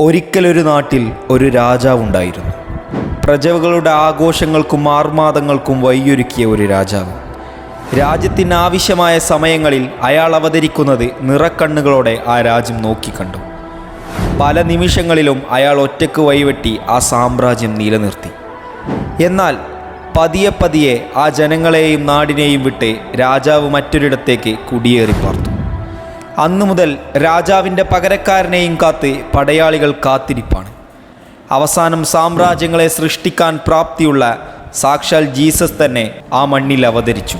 ഒരിക്കലൊരു നാട്ടിൽ ഒരു രാജാവുണ്ടായിരുന്നു പ്രജകളുടെ ആഘോഷങ്ങൾക്കും ആർമാദങ്ങൾക്കും വഴിയൊരുക്കിയ ഒരു രാജാവ്. രാജ്യത്തിന് ആവശ്യമായ സമയങ്ങളിൽ അയാൾ അവതരിക്കുന്നത് നിറക്കണ്ണുകളോടെ ആ രാജ്യം നോക്കിക്കണ്ടു പല നിമിഷങ്ങളിലും അയാൾ ഒറ്റയ്ക്ക് വഴിവെട്ടി ആ സാമ്രാജ്യം നിലനിർത്തി. എന്നാൽ പതിയെ പതിയെ ആ ജനങ്ങളെയും നാടിനെയും വിട്ട് രാജാവ് മറ്റൊരിടത്തേക്ക് കുടിയേറി പാർത്തു. അന്നു മുതൽ രാജാവിന്റെ പകരക്കാരനെയും കാത്ത് പടയാളികൾ കാത്തിരിപ്പാണ്. അവസാനം സാമ്രാജ്യങ്ങളെ സൃഷ്ടിക്കാൻ പ്രാപ്തിയുള്ള സാക്ഷാൽ ജീസസ് തന്നെ ആ മണ്ണിൽ അവതരിച്ചു.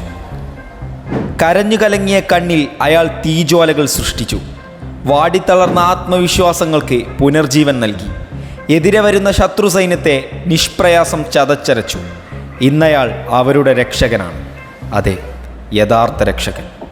കരഞ്ഞു കലങ്ങിയ കണ്ണിൽ അയാൾ തീജ്വാലകൾ സൃഷ്ടിച്ചു. വാടിത്തളർന്ന ആത്മവിശ്വാസങ്ങൾക്ക് പുനർജീവൻ നൽകി. എതിരെ വരുന്ന ശത്രു സൈന്യത്തെ നിഷ്പ്രയാസം ചതച്ചരച്ചു. ഇന്നയാൾ അവരുടെ രക്ഷകനാണ്. അതെ യഥാർത്ഥ രക്ഷകൻ.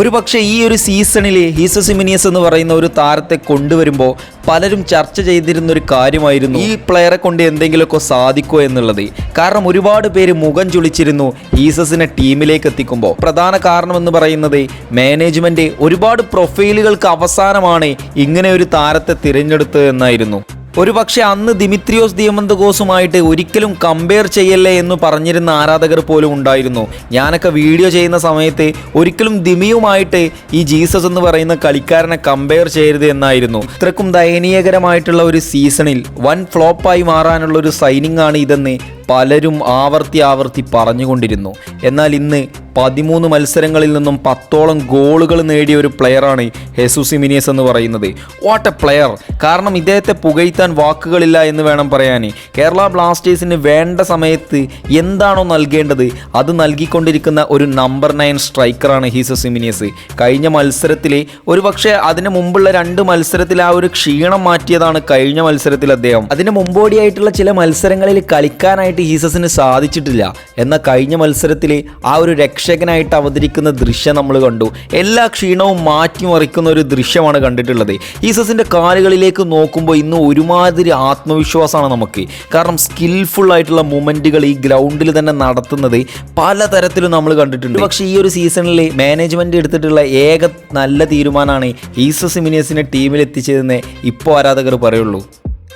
ഒരു പക്ഷേ ഈ ഒരു സീസണിൽ ഹീസസിമിനിയസ് എന്ന് പറയുന്ന ഒരു താരത്തെ കൊണ്ടുവരുമ്പോൾ പലരും ചർച്ച ചെയ്തിരുന്ന ഒരു കാര്യമായിരുന്നു ഈ പ്ലെയറെ കൊണ്ട് എന്തെങ്കിലുമൊക്കെ സാധിക്കുമോ എന്നുള്ളത്. കാരണം ഒരുപാട് പേര് മുഖം ചുളിച്ചിരുന്നു ഹീസസിനെ ടീമിലേക്ക് എത്തിക്കുമ്പോൾ പ്രധാന കാരണം എന്ന് പറയുന്നത് മാനേജ്മെന്റ് ഒരുപാട് പ്രൊഫൈലുകൾക്ക് അവസാനമാണ് ഇങ്ങനെ ഒരു താരത്തെ തിരഞ്ഞെടുത്തത് എന്നായിരുന്നു. ഒരു പക്ഷേ അന്ന് ദിമിത്രിയോസ് ദിയമന്തകോസുമായിട്ട് ഒരിക്കലും കമ്പയർ ചെയ്യല്ലേ എന്ന് പറഞ്ഞിരുന്ന ആരാധകർ പോലും ഉണ്ടായിരുന്നു. ഞാനൊക്കെ വീഡിയോ ചെയ്യുന്ന സമയത്ത് ഒരിക്കലും ദിമിയുമായിട്ട് ഈ ജീസസ് എന്ന് പറയുന്ന കളിക്കാരനെ കമ്പയർ ചെയ്യരുത് എന്നായിരുന്നു. ഇത്രക്കും ദയനീയകരമായിട്ടുള്ള ഒരു സീസണിൽ വൻ ഫ്ലോപ്പായി മാറാനുള്ള ഒരു സൈനിങ് ആണ് ഇതെന്ന് പലരും ആവർത്തി ആവർത്തി പറഞ്ഞുകൊണ്ടിരുന്നു. എന്നാൽ ഇന്ന് പതിമൂന്ന് മത്സരങ്ങളിൽ നിന്നും പത്തോളം ഗോളുകൾ നേടിയ ഒരു പ്ലെയറാണ് ഹെസുസിമിനിയസ് എന്ന് പറയുന്നത്. വാട്ട് എ പ്ലെയർ കാരണം ഇദ്ദേഹത്തെ പുകഴ്ത്താൻ വാക്കുകളില്ല എന്ന് വേണം പറയാൻ കേരള ബ്ലാസ്റ്റേഴ്സിന് വേണ്ട സമയത്ത് എന്താണോ നൽകേണ്ടത് അത് നൽകിക്കൊണ്ടിരിക്കുന്ന ഒരു നമ്പർ നയൻ സ്ട്രൈക്കറാണ് ഹീസസിമിനിയസ് കഴിഞ്ഞ മത്സരത്തിലെ ഒരു പക്ഷേ അതിന് മുമ്പുള്ള രണ്ട് മത്സരത്തിൽ ആ ഒരു ക്ഷീണം മാറ്റിയതാണ് കഴിഞ്ഞ മത്സരത്തിൽ അദ്ദേഹം. അതിന് മുമ്പോടിയായിട്ടുള്ള ചില മത്സരങ്ങളിൽ കളിക്കാനായിട്ട് ഹീസസിന് സാധിച്ചിട്ടില്ല. എന്നാൽ കഴിഞ്ഞ മത്സരത്തിൽ ആ ഒരു രക്ഷകനായിട്ട് അവതരിക്കുന്ന ദൃശ്യം നമ്മൾ കണ്ടു. എല്ലാ ക്ഷീണവും മാറ്റിമറിക്കുന്ന ഒരു ദൃശ്യമാണ് കണ്ടിട്ടുള്ളത്. ഈസസിന്റെ കാലുകളിലേക്ക് നോക്കുമ്പോൾ ഇന്ന് ഒരുമാതിരി ആത്മവിശ്വാസമാണ് നമുക്ക്. കാരണം സ്കിൽഫുൾ ആയിട്ടുള്ള മൂമെന്റുകൾ ഈ ഗ്രൗണ്ടിൽ തന്നെ നടത്തുന്നത് പലതരത്തിലും നമ്മൾ കണ്ടിട്ടുണ്ട്. പക്ഷേ ഈ ഒരു സീസണിൽ മാനേജ്മെന്റ് എടുത്തിട്ടുള്ള ഏക നല്ല തീരുമാനമാണ് ഈസസ് മിനിയസിനെ ടീമിൽ എത്തിച്ചതെന്ന് ഇപ്പോൾ ആരാധകർ പറയുള്ളൂ.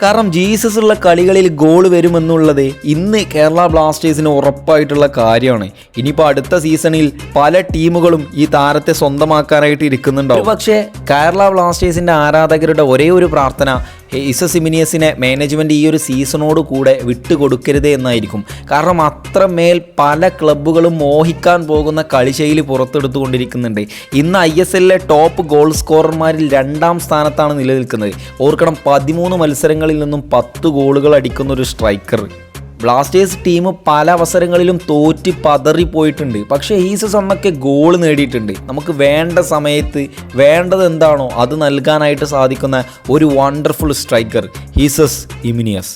കാരണം ജീസസ് ഉള്ള കളികളിൽ ഗോൾ വരുമെന്നുള്ളത് ഇന്ന് കേരള ബ്ലാസ്റ്റേഴ്സിന് ഉറപ്പായിട്ടുള്ള കാര്യമാണ്. ഇനിയിപ്പോൾ അടുത്ത സീസണിൽ പല ടീമുകളും ഈ താരത്തെ സ്വന്തമാക്കാനായിട്ട് ഇരിക്കുന്നുണ്ടാവും. പക്ഷേ കേരള ബ്ലാസ്റ്റേഴ്സിന്റെ ആരാധകരുടെ ഒരേ ഒരു പ്രാർത്ഥന ഇസസിമിനിയസിനെ മാനേജ്മെന്റ് ഈ ഒരു സീസണോട് കൂടെ വിട്ടുകൊടുക്കരുത് എന്നായിരിക്കും. കാരണം അത്രമേൽ പല ക്ലബ്ബുകളും മോഹിക്കാൻ പോകുന്ന കളിശൈലി പുറത്തെടുത്തുകൊണ്ടിരിക്കുന്നുണ്ട്. ഇന്ന് ഐ എസ് എല്ലിലെ ടോപ്പ് ഗോൾ സ്കോറർമാരിൽ രണ്ടാം സ്ഥാനത്താണ് നിലനിൽക്കുന്നത്. ഓർക്കണം പതിമൂന്ന് മത്സരങ്ങളിൽ നിന്നും പത്ത് ഗോളുകൾ അടിക്കുന്ന ഒരു സ്ട്രൈക്കർ ബ്ലാസ്റ്റേഴ്സ് ടീം പല അവസരങ്ങളിലും തോറ്റി പതറി പോയിട്ടുണ്ട്. പക്ഷേ ഈ സീസണൊക്കെ ഗോൾ നേടിയിട്ടുണ്ട്. നമുക്ക് വേണ്ട സമയത്ത് വേണ്ടത് എന്താണോ അത് നൽകാനായിട്ട് സാധിക്കുന്ന ഒരു വണ്ടർഫുൾ സ്ട്രൈക്കർ ഹീസസ് ഇമിനിയസ്.